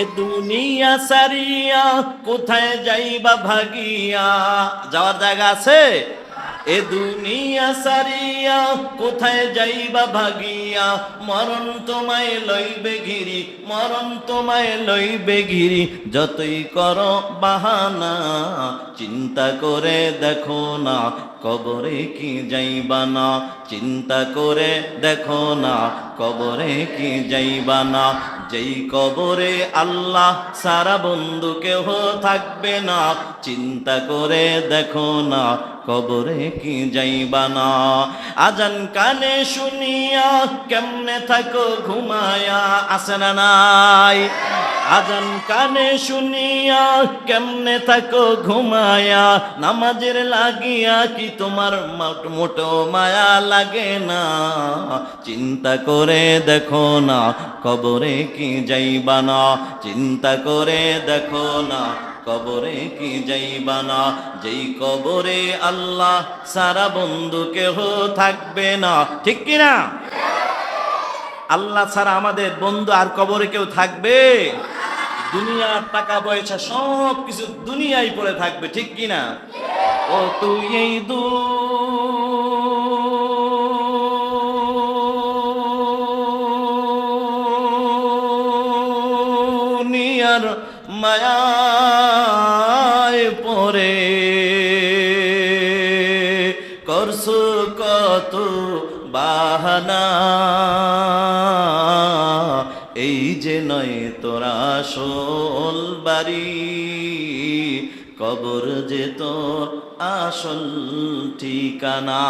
এ দুনিয়া সারিয়া কোথায় যাইবা ভাগিয়া? যাওয়ার জায়গা আছে? এ দুনিয়া সারিয়া কোথায় যাইবা ভাগিয়া? মরণ তোমায় লইবে ঘিরি, মরণ তোমায় লইবে ঘিরি। যতই করো বাহানা, চিন্তা করে দেখো না, কবরে কি যাইবা না? চিন্তা করে দেখো না, কবরে কি যাইবা না? যেই কবরে আল্লাহ সারা বন্ধু কেহ থাকবে না, চিন্তা করে দেখো না কবরে কি যাইবা না। আজান কানে শুনিয়া কেমনে থাকো ঘুমায়া আসে না নাই? আজান কানে শুনিয়া কেমনে থাকো ঘুমায়া? নামাজের লাগিয়া কি তোমার মট- মোটো মায়া লাগে না? চিন্তা করে দেখো না, কবরে কি যাইবা না? চিন্তা করে দেখো না, কবরে কি যাইবা না? যেই কবরে আল্লাহ সারা বন্ধু কেহ থাকবে না। ঠিক কিনা আল্লাহ ছাড়া আমাদের বন্ধু আর কবরে কেউ থাকবে? দুনিয়ার টাকা পয়সা সব কিছু দুনিয়ায় পড়ে থাকবে, ঠিক কিনা ও তুই এই দুনিয়ার মায়ায় পরে করছ কত বাহানা? এই যে নয় তোরা আসল বাড়ি কবর যে তোর আসল ঠিকানা।